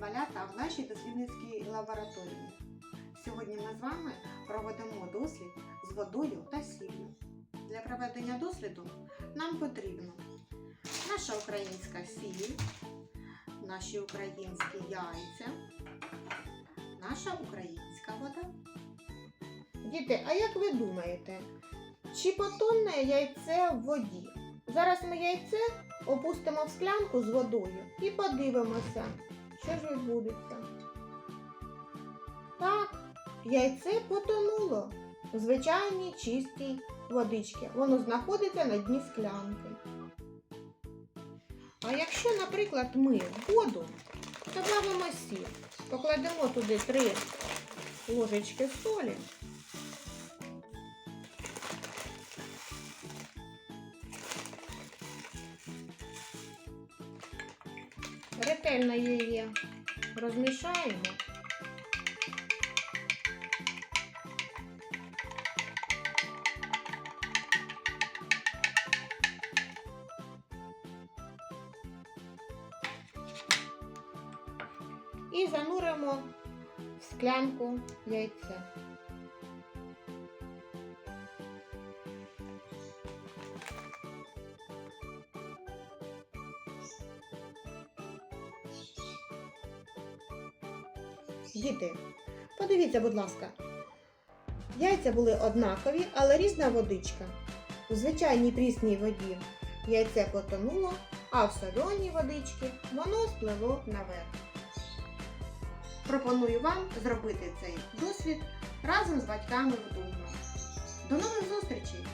малята, в нашій дослідницькій лабораторії. Сьогодні ми з вами проведемо дослід з водою та сіллю. Для проведення досліду нам потрібно наша українська сіль, наші українські яйця, наша українська вода. Діти, а як ви думаєте, чи потонне яйце в воді? Зараз ми яйце опустимо в склянку з водою і подивимося, що ж відбудеться. Так, яйце потонуло в звичайній чистій водичці. Воно знаходиться на дні склянки. А якщо, наприклад, ми воду добавимо сіль, покладемо туди три ложечки солі. Ретельно її розмішаємо. І зануримо в склянку яйця. Діти, подивіться, будь ласка. Яйця були однакові, але різна водичка. У звичайній прісній воді яйце потонуло, а в соленій водичці воно спливло наверх. Пропоную вам зробити цей досвід разом з батьками вдома. До нових зустрічей!